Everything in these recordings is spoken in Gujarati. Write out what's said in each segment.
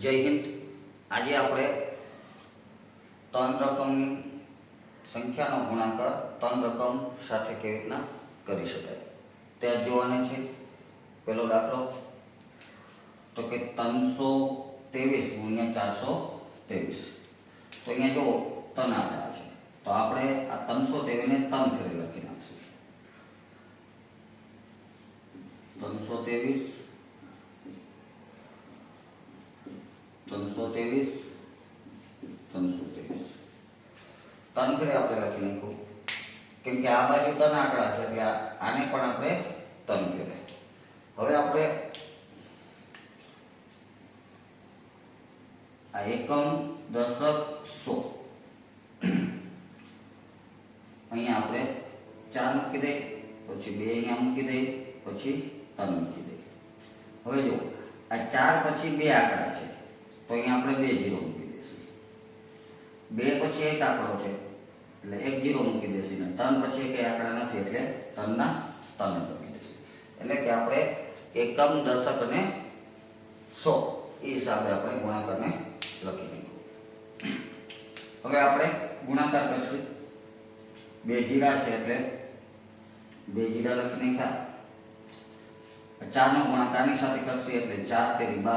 જય હિન્દ આજે આપણે ત્રણ રકમની સંખ્યાનો ગુણાકાર ત્રણ રકમ સાથે કેવી રીતના કરી શકાય તે જોવાના છે પેલો દાખલો તો કે ત્રણસો ત્રેવીસ ગુણ્યા ચારસો ત્રેવીસ તો અહીંયા જો તન આપણા છે તો આપણે આ ત્રણસો ત્રેવીસને તન ફેરી લખી નાખશું ત્રણસો ત્રેવીસ दोनशे तेवीस दोनशे तेवीस તનકડે આપણે લખી નાખું કેમ કે આ બાજુ તન આંકડા છે એટલે આને પણ આપણે તન કહેવાય હવે આપણે આ એકમ દશક સો અહીંયા આપણે ચાર મૂકી દઈએ પછી બે અહીંયા મૂકી દઈએ પછી તન મૂકી દઈએ હવે જો આ ચાર પછી બે આંકડા છે તો અહીં આપણે બે 0 મૂકી દેશું બે પછી એક આપણો છે એટલે એક 0 મૂકી દેશું અને ત્રણ પછી કે આંકડો નથી એટલે તમના તમ મૂકી દેશે એટલે કે આપણે એકમ દશક અને 100 એસાબે આપણે ગુણાકારમાં રાખી દીધો હવે આપણે ગુણાકાર કરશું બે જીરા છે એટલે બે જીરા લખnextInt 50 ગુણકાની સતત કરશું એટલે 4 * 5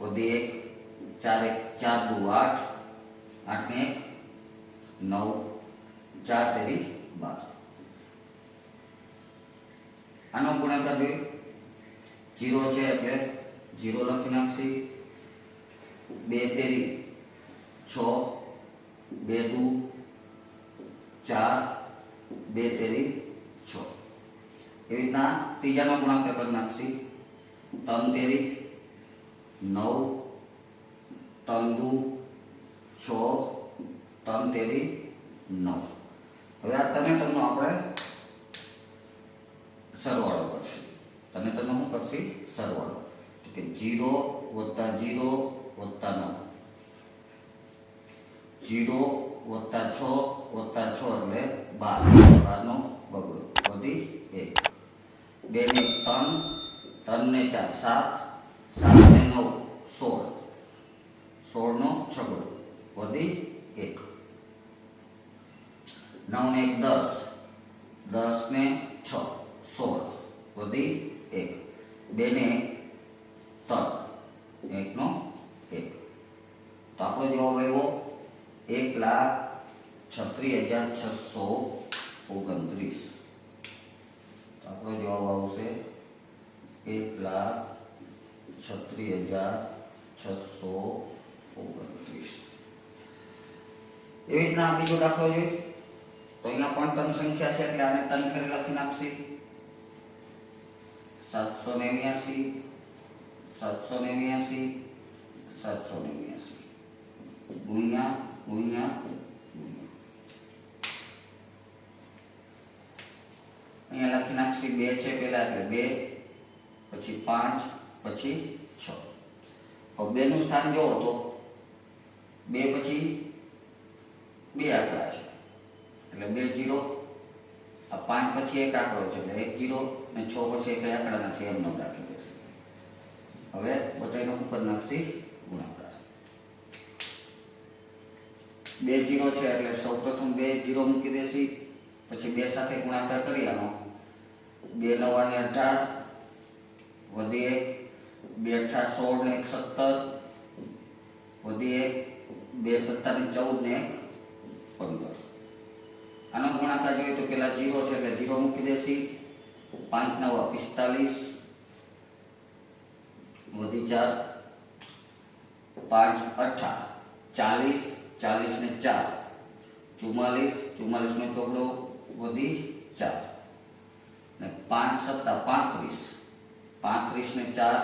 और दे एक चार एक चार दो आठ आठ में एक नौ ચાર તેરી બાર આનો ગુણાકાર જોઈએ જીરો છે એટલે જીરો લખી નાખશી બે તેરી છ બે દુ ચાર બે તેરી છ એવી રીતના ત્રીજાનો ગુણાકાર કરી નાખશી ત્રણ તેરી नौ तन दो छन तेरी नौ हम आ कर जीरो जीरो जीरो वत्ता बार बार नो एक बे तन तन ने चार सात સાત ને નવ સોળ સોળનો છગડો વધી એક નવ ને એક દસ દસ ને છ સોળ વધી એક બે ને ત્રણ એકનો એક તો આપણો જવાબ આવ્યો એક લાખ છત્રીસ હજાર છસો ઓગણત્રીસ આપણો જવાબ આવશે એક લાખ 63629 એ એટના મીનો લખવો જોઈએ તો એના પાંચ તન સંખ્યા છે એટલે આને તન કરી લખી નાખશે 789 789 789 ગુણ્યા ગુણ્યા અહીંયા લખી નાખશે 2 છે પેલા એટલે 2 પછી 5 પછી છ હવે બેનું સ્થાન જોવો તો બે પછી બે આંકડા છે એટલે બે જીરો આ પાંચ પછી એક આંકડો છે એટલે એક જીરો ને છ પછી એક આંકડા નથી એમ નામ રાખી દેશે હવે બધાનો ઉપર નાખશી ગુણાકાર બે જીરો છે એટલે સૌપ્રથમ બે જીરો મૂકી દેશી પછી બે સાથે ગુણાકાર કરી આનો બે નવાને અઢાર વધે એક બે અઠા સોળ ને એક સત્તર વધી એક બે સત્તર ને ચૌદ ને એક પંદર આનો ગુણાકાર જોઈએ તો પેલા જીરો છે એટલે જીરો મૂકી દેશી પાંચ નવા પિસ્તાલીસ વધી ચાર પાંચ અઠા ચાલીસ ચાલીસ ને ચાર ચુમ્માલીસ ચુમ્માલીસ નો ચોકડો વધી ચાર ને પાંચ સત્તા પાંત્રીસ પાંત્રીસ ને ચાર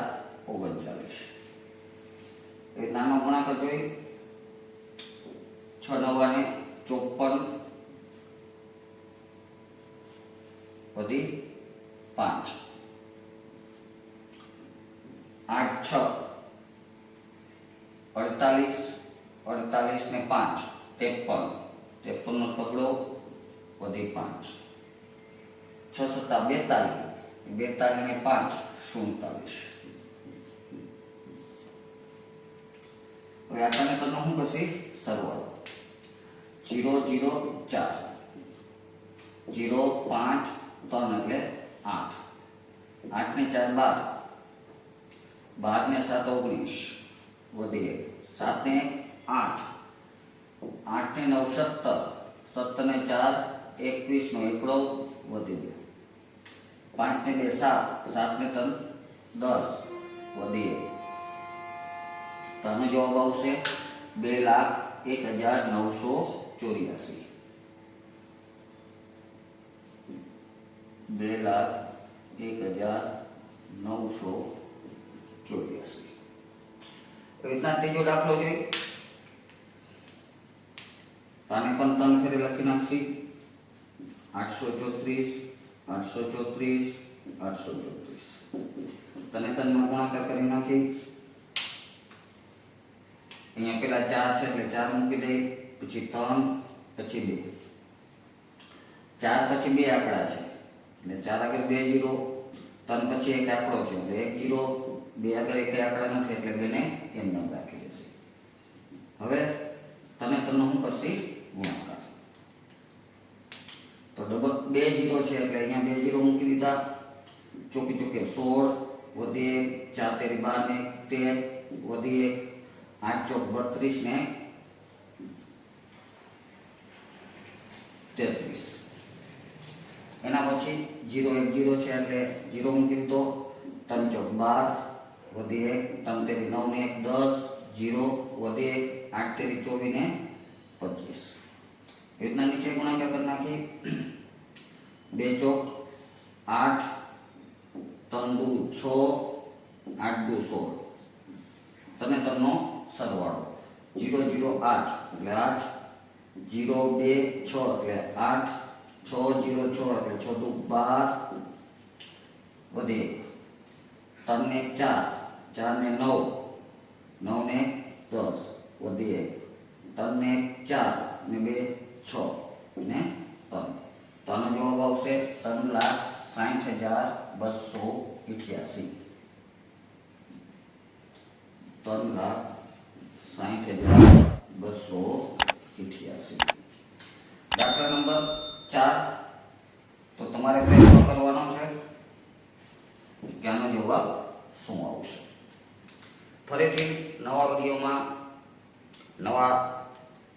ઓગણચાલીસ એ નાનો ગુણાકાર જોઈએ છ નવાને ચોપન વધી પાંચ આઠ છ અડતાલીસ અડતાલીસ ને પાંચ ત્રેપન ત્રેપન નો પગડો વધી પાંચ છ સત્તા બેતાલીસ બેતાલીસ ને પાંચ સુડતાલીસ વ્યાકરણ કરનો હું થશે સરવાળો જીરો જીરો ચાર જીરો પાંચ ત્રણ એટલે આઠ આઠ ને ચાર બાર બાર ને સાત ઓગણીસ વધી એક સાત ને આઠ આઠ ને નવ સત્તર સત્તર ને ચાર એકવીસ નો એકડો વધી ગયો પાંચ ને બે સાત સાત ને ત્રણ દસ વધી એક तनु जवाब આવશે 21984 21000 900 84 હવે તને શું લખવાનું જોઈએ તને કન્તમ ખરી લખી નાખી 830 834 875 તને કન્તમ કોણ કરી નાખી અહીંયા પેલા 4 છે એટલે 4 મૂકી દે 23 22 4 પછી 2 આપડા છે અને 4 લાગે 20 3 પછી એક આપડો છે 1 કિલો 2 આગળ એકય આપડા નથી એટલે બંને એમ નો રાખી દેશે હવે તમે તમને હું કરસી ગુણાકાર તો ダブル20 છે એટલે અહીંયા 20 મૂકી દીધા ચોપી ચૂક્યા 16 વદી 1 4 * 3 = 12 ને 10 વદી 1 8 4 32 ने 25 एनापॉची 0 1 0 छे એટલે 0 મૂકી તો 3 4 12 વડે 1 તમતે 9 મે 10 0 વડે 1 8 * 24 ને 25 એટલા નીચે ગુણાકાર ના કરી 2 4 8 3 2 6 8 2 10 તમને તમનો सर्ववाडो 008 8 026 એટલે 8 606 એટલે 62 12 વડે તમને 4 4 ને 9 9 ને 10 વડે 1 તમને 4 ને 2 6 ને 5 તમને જો આવશે તમને 6288 તમને સાહીઠ હજાર બસો અઠ્યાસી દાખલા નંબર ચાર તો તમારે પ્રયત્ન કરવાનો છે કે આનો જવાબ શું આવશે ફરીથી નવા વિડીયોમાં નવા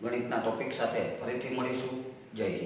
ગણિતના ટોપિક સાથે ફરીથી મળીશું જય હિન્દ